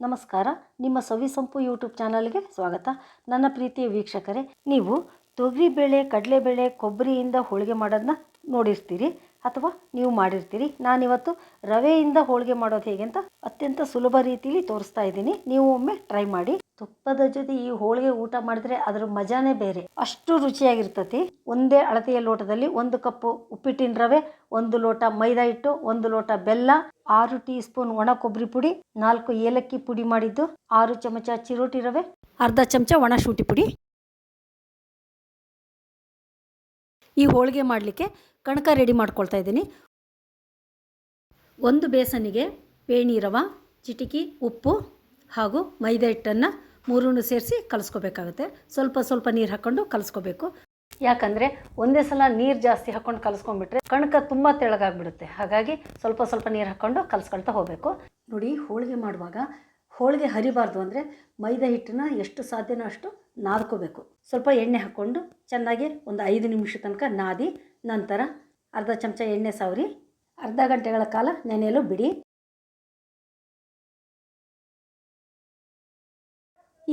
ನಮಸ್ಕಾರ, ನಿಮ್ಮ ಸವಿಸಂಪು ಯೂಟ್ಯೂಬ್ ಚಾನಲ್ಗೆ ಸ್ವಾಗತ. ನನ್ನ ಪ್ರೀತಿಯ ವೀಕ್ಷಕರೇ, ನೀವು ತೊಗರಿಬೇಳೆ ಕಡಲೆಬೇಳೆ ಕೊಬ್ಬರಿಯಿಂದ ಹೋಳಿಗೆ ಮಾಡೋದನ್ನ ನೋಡಿರ್ತೀರಿ ಅಥವಾ ನೀವು ಮಾಡಿರ್ತೀರಿ? ನಾನಿವತ್ತು ರವೆಯಿಂದ ಹೋಳಿಗೆ ಮಾಡೋದು ಹೇಗೆ ಅಂತ ಅತ್ಯಂತ ಸುಲಭ ರೀತಿಯಲ್ಲಿ ತೋರಿಸ್ತಾ ಇದ್ದೀನಿ. ನೀವು ಒಮ್ಮೆ ಟ್ರೈ ಮಾಡಿ. ತುಪ್ಪದ ಜೊತೆ ಈ ಹೋಳಿಗೆ ಊಟ ಮಾಡಿದ್ರೆ ಅದರ ಮಜಾನೇ ಬೇರೆ. ಅಷ್ಟು ರುಚಿಯಾಗಿರ್ತತಿ. ಒಂದೇ ಅಳತೆಯ ಲೋಟದಲ್ಲಿ ಒಂದು ಕಪ್ಪು ಉಪ್ಪಿಟ್ಟಿನ ರವೆ, ಒಂದು ಲೋಟ ಮೈದಾ ಹಿಟ್ಟು, ಒಂದು ಲೋಟ ಬೆಲ್ಲ, ಆರು ಟೀ ಸ್ಪೂನ್ ಒಣ ಕೊಬ್ಬರಿ ಪುಡಿ, ನಾಲ್ಕು ಏಲಕ್ಕಿ ಪುಡಿ ಮಾಡಿದ್ದು, ಆರು ಚಮಚ ಚಿರೋಟಿ ರವೆ, ಅರ್ಧ ಚಮಚ ಒಣ ಶುಂಠಿ ಪುಡಿ. ಈ ಹೋಳಿಗೆ ಮಾಡಲಿಕ್ಕೆ ಕಣಕ ರೆಡಿ ಮಾಡ್ಕೊಳ್ತಾ ಇದ್ದೀನಿ. ಒಂದು ಬೇಸನಿಗೆ ಪೇಣಿ ರವ, ಚಿಟಿಕಿ, ಉಪ್ಪು ಹಾಗೂ ಮೈದಾ ಹಿಟ್ಟನ್ನು ಮೂರನ್ನು ಸೇರಿಸಿ ಕಲಿಸ್ಕೋಬೇಕಾಗುತ್ತೆ. ಸ್ವಲ್ಪ ಸ್ವಲ್ಪ ನೀರು ಹಾಕ್ಕೊಂಡು ಕಲಿಸ್ಕೋಬೇಕು. ಯಾಕಂದರೆ ಒಂದೇ ಸಲ ನೀರು ಜಾಸ್ತಿ ಹಾಕ್ಕೊಂಡು ಕಲಿಸ್ಕೊಂಡ್ಬಿಟ್ರೆ ಕಣಕ ತುಂಬ ತೆಳಗಾಗ್ಬಿಡುತ್ತೆ. ಹಾಗಾಗಿ ಸ್ವಲ್ಪ ಸ್ವಲ್ಪ ನೀರು ಹಾಕ್ಕೊಂಡು ಕಲಿಸ್ಕೊಳ್ತಾ ಹೋಗಬೇಕು. ನೋಡಿ ಹೋಳಿಗೆ ಮಾಡುವಾಗ ಹೋಳಿಗೆ ಹರಿಬಾರ್ದು ಅಂದರೆ ಮೈದಾ ಹಿಟ್ಟನ್ನ ಎಷ್ಟು ಸಾಧ್ಯನೋ ಅಷ್ಟು ನಾದ್ಕೋಬೇಕು. ಸ್ವಲ್ಪ ಎಣ್ಣೆ ಹಾಕ್ಕೊಂಡು ಚೆನ್ನಾಗಿ ಒಂದು ಐದು ನಿಮಿಷ ತನಕ ನಾದಿ ನಂತರ ಅರ್ಧ ಚಮಚ ಎಣ್ಣೆ ಸವರಿ ಅರ್ಧ ಗಂಟೆಗಳ ಕಾಲ ನೆನೆಯಲು ಬಿಡಿ.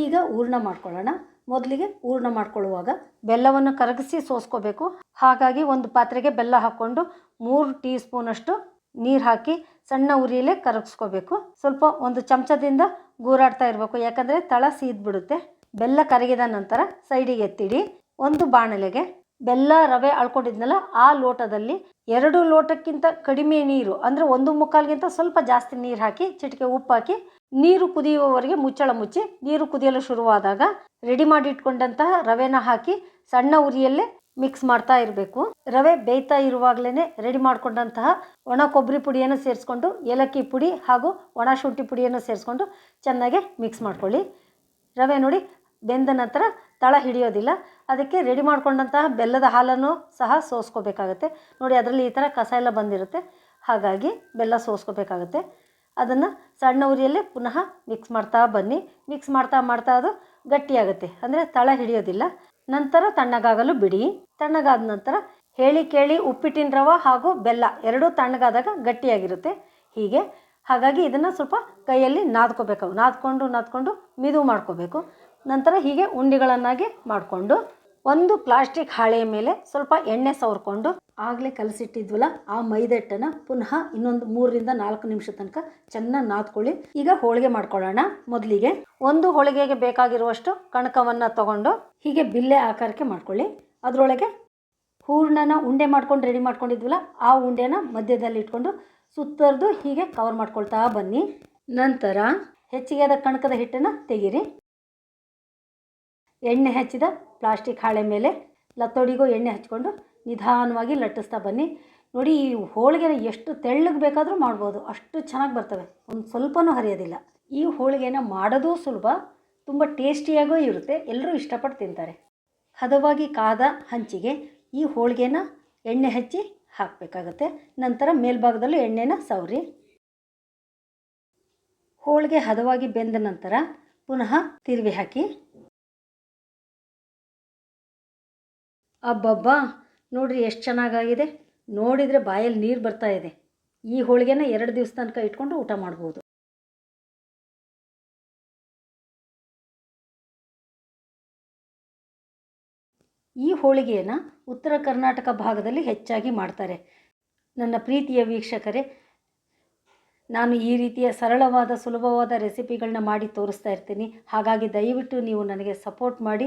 ಈಗ ಹೂರ್ಣ ಮಾಡ್ಕೊಳ್ಳೋಣ. ಮೊದಲಿಗೆ ಹೂರ್ಣ ಮಾಡ್ಕೊಳ್ಳುವಾಗ ಬೆಲ್ಲವನ್ನು ಕರಗಿಸಿ ಸೋಸ್ಕೋಬೇಕು. ಹಾಗಾಗಿ ಒಂದು ಪಾತ್ರೆಗೆ ಬೆಲ್ಲ ಹಾಕ್ಕೊಂಡು ಮೂರು ಟೀ ಸ್ಪೂನಷ್ಟು ನೀರು ಹಾಕಿ ಸಣ್ಣ ಉರಿಯಲ್ಲೇ ಕರಗಿಸ್ಕೋಬೇಕು. ಸ್ವಲ್ಪ ಒಂದು ಚಮಚದಿಂದ ಗೂರಾಡ್ತಾ ಇರಬೇಕು. ಯಾಕಂದರೆ ತಳ ಸೀದ್ಬಿಡುತ್ತೆ. ಬೆಲ್ಲ ಕರಗಿದ ನಂತರ ಸೈಡಿಗೆ ಎತ್ತಿಡಿ. ಒಂದು ಬಾಣಲೆಗೆ ಬೆಲ್ಲ ರವೆ ಅಳ್ಕೊಂಡಿದ್ನಲ್ಲ, ಆ ಲೋಟದಲ್ಲಿ ಎರಡು ಲೋಟಕ್ಕಿಂತ ಕಡಿಮೆ ನೀರು, ಅಂದರೆ ಒಂದು ಮುಕ್ಕಾಲ್ಗಿಂತ ಸ್ವಲ್ಪ ಜಾಸ್ತಿ ನೀರು ಹಾಕಿ, ಚಿಟಿಕೆ ಉಪ್ಪು ಹಾಕಿ ನೀರು ಕುದಿಯುವವರೆಗೆ ಮುಚ್ಚಳ ಮುಚ್ಚಿ, ನೀರು ಕುದಿಯಲು ಶುರುವಾದಾಗ ರೆಡಿ ಮಾಡಿ ಇಟ್ಕೊಂಡಂತಹ ರವೆನ ಹಾಕಿ ಸಣ್ಣ ಉರಿಯಲ್ಲೇ ಮಿಕ್ಸ್ ಮಾಡ್ತಾ ಇರಬೇಕು. ರವೆ ಬೇಯ್ತಾ ಇರುವಾಗಲೇ ರೆಡಿ ಮಾಡಿಕೊಂಡಂತಹ ಒಣ ಕೊಬ್ಬರಿ ಪುಡಿಯನ್ನು ಸೇರಿಸ್ಕೊಂಡು, ಏಲಕ್ಕಿ ಪುಡಿ ಹಾಗೂ ಒಣ ಶುಂಠಿ ಪುಡಿಯನ್ನು ಸೇರಿಸ್ಕೊಂಡು ಚೆನ್ನಾಗಿ ಮಿಕ್ಸ್ ಮಾಡ್ಕೊಳ್ಳಿ. ರವೆ ನೋಡಿ ಬೆಂದ ನಂತರ ತಳ ಹಿಡಿಯೋದಿಲ್ಲ. ಅದಕ್ಕೆ ರೆಡಿ ಮಾಡ್ಕೊಂಡಂತಹ ಬೆಲ್ಲದ ಹಾಲನ್ನು ಸಹ ಸೋಸ್ಕೋಬೇಕಾಗತ್ತೆ. ನೋಡಿ, ಅದರಲ್ಲಿ ಈ ಥರ ಕಸ ಎಲ್ಲ ಬಂದಿರುತ್ತೆ. ಹಾಗಾಗಿ ಬೆಲ್ಲ ಸೋಸ್ಕೋಬೇಕಾಗತ್ತೆ. ಅದನ್ನು ಸಣ್ಣ ಉರಿಯಲ್ಲೇ ಪುನಃ ಮಿಕ್ಸ್ ಮಾಡ್ತಾ ಬನ್ನಿ. ಮಿಕ್ಸ್ ಮಾಡ್ತಾ ಮಾಡ್ತಾ ಅದು ಗಟ್ಟಿಯಾಗುತ್ತೆ. ಅಂದರೆ ತಳ ಹಿಡಿಯೋದಿಲ್ಲ. ನಂತರ ತಣ್ಣಗಾಗಲು ಬಿಡಿ. ತಣ್ಣಗಾದ ನಂತರ ಹೇಳಿ ಕೇಳಿ ಉಪ್ಪಿಟ್ಟಿನ ರವ ಹಾಗೂ ಬೆಲ್ಲ ಎರಡೂ ತಣ್ಣಗಾದಾಗ ಗಟ್ಟಿಯಾಗಿರುತ್ತೆ. ಹೀಗೆ. ಹಾಗಾಗಿ ಇದನ್ನು ಸ್ವಲ್ಪ ಕೈಯಲ್ಲಿ ನಾದ್ಕೋಬೇಕು. ನಾದ್ಕೊಂಡು ನಾದ್ಕೊಂಡು ಮಿದು ಮಾಡ್ಕೋಬೇಕು. ನಂತರ ಹೀಗೆ ಉಂಡೆಗಳನ್ನಾಗಿ ಮಾಡಿಕೊಂಡು ಒಂದು ಪ್ಲಾಸ್ಟಿಕ್ ಹಾಳೆಯ ಮೇಲೆ ಸ್ವಲ್ಪ ಎಣ್ಣೆ ಸವರ್ಕೊಂಡು ಆಗಲೇ ಕಲಸಿಟ್ಟಿದ್ವಲ್ಲ ಆ ಮೈದಟ್ಟನ್ನು ಪುನಃ ಇನ್ನೊಂದು ಮೂರರಿಂದ ನಾಲ್ಕು ನಿಮಿಷ ತನಕ ಚೆನ್ನಾಗಿ ನಾದ್ಕೊಳ್ಳಿ. ಈಗ ಹೋಳಿಗೆ ಮಾಡ್ಕೊಳ್ಳೋಣ. ಮೊದಲಿಗೆ ಒಂದು ಹೋಳಿಗೆಗೆ ಬೇಕಾಗಿರುವಷ್ಟು ಕಣಕವನ್ನು ತಗೊಂಡು ಹೀಗೆ ಬಿಲ್ಲೆ ಆಕಾರಕ್ಕೆ ಮಾಡ್ಕೊಳ್ಳಿ. ಅದರೊಳಗೆ ಹೂರ್ಣನ ಉಂಡೆ ಮಾಡ್ಕೊಂಡು ರೆಡಿ ಮಾಡ್ಕೊಂಡಿದ್ವಲ್ಲ ಆ ಉಂಡೆನ ಮಧ್ಯದಲ್ಲಿ ಇಟ್ಕೊಂಡು ಸುತ್ತರ್ದು ಹೀಗೆ ಕವರ್ ಮಾಡ್ಕೊಳ್ತಾ ಬನ್ನಿ. ನಂತರ ಹೆಚ್ಚಿಗೆ ಆದ ಕಣಕದ ಹಿಟ್ಟನ್ನು ತೆಗೀರಿ. ಎಣ್ಣೆ ಹಚ್ಚಿದ ಪ್ಲಾಸ್ಟಿಕ್ ಹಾಳೆ ಮೇಲೆ ಲತ್ತೋಡಿಗೂ ಎಣ್ಣೆ ಹಚ್ಕೊಂಡು ನಿಧಾನವಾಗಿ ಲಟ್ಟಿಸ್ತಾ ಬನ್ನಿ. ನೋಡಿ, ಈ ಹೋಳಿಗೆನ ಎಷ್ಟು ತೆಳ್ಳಗೆ ಬೇಕಾದರೂ ಮಾಡ್ಬೋದು. ಅಷ್ಟು ಚೆನ್ನಾಗಿ ಬರ್ತವೆ. ಒಂದು ಸ್ವಲ್ಪನೂ ಹರಿಯೋದಿಲ್ಲ. ಈ ಹೋಳಿಗೆನ ಮಾಡೋದು ಸುಲಭ, ತುಂಬ ಟೇಸ್ಟಿಯಾಗೂ ಇರುತ್ತೆ. ಎಲ್ಲರೂ ಇಷ್ಟಪಟ್ಟು ತಿಂತಾರೆ. ಹದವಾಗಿ ಕಾದ ಹಂಚಿಗೆ ಈ ಹೋಳಿಗೆನ ಎಣ್ಣೆ ಹಚ್ಚಿ ಹಾಕಬೇಕಾಗತ್ತೆ. ನಂತರ ಮೇಲ್ಭಾಗದಲ್ಲೂ ಎಣ್ಣೆನ ಸವರಿ. ಹೋಳಿಗೆ ಹದವಾಗಿ ಬೆಂದ ನಂತರ ಪುನಃ ತಿರುವಿ ಹಾಕಿ ಅಬ್ಬಬ್ಬಾ, ನೋಡ್ರಿ ಎಷ್ಟು ಚೆನ್ನಾಗಾಗಿದೆ. ನೋಡಿದರೆ ಬಾಯಲ್ಲಿ ನೀರು ಬರ್ತಾ ಇದೆ. ಈ ಹೋಳಿಗೆನ ಎರಡು ದಿವಸ ತನಕ ಇಟ್ಕೊಂಡು ಊಟ ಮಾಡ್ಬೋದು. ಈ ಹೋಳಿಗೆಯನ್ನು ಉತ್ತರ ಕರ್ನಾಟಕ ಭಾಗದಲ್ಲಿ ಹೆಚ್ಚಾಗಿ ಮಾಡ್ತಾರೆ. ನನ್ನ ಪ್ರೀತಿಯ ವೀಕ್ಷಕರೇ, ನಾನು ಈ ರೀತಿಯ ಸರಳವಾದ ಸುಲಭವಾದ ರೆಸಿಪಿಗಳನ್ನ ಮಾಡಿ ತೋರಿಸ್ತಾ ಇರ್ತೀನಿ. ಹಾಗಾಗಿ ದಯವಿಟ್ಟು ನೀವು ನನಗೆ ಸಪೋರ್ಟ್ ಮಾಡಿ.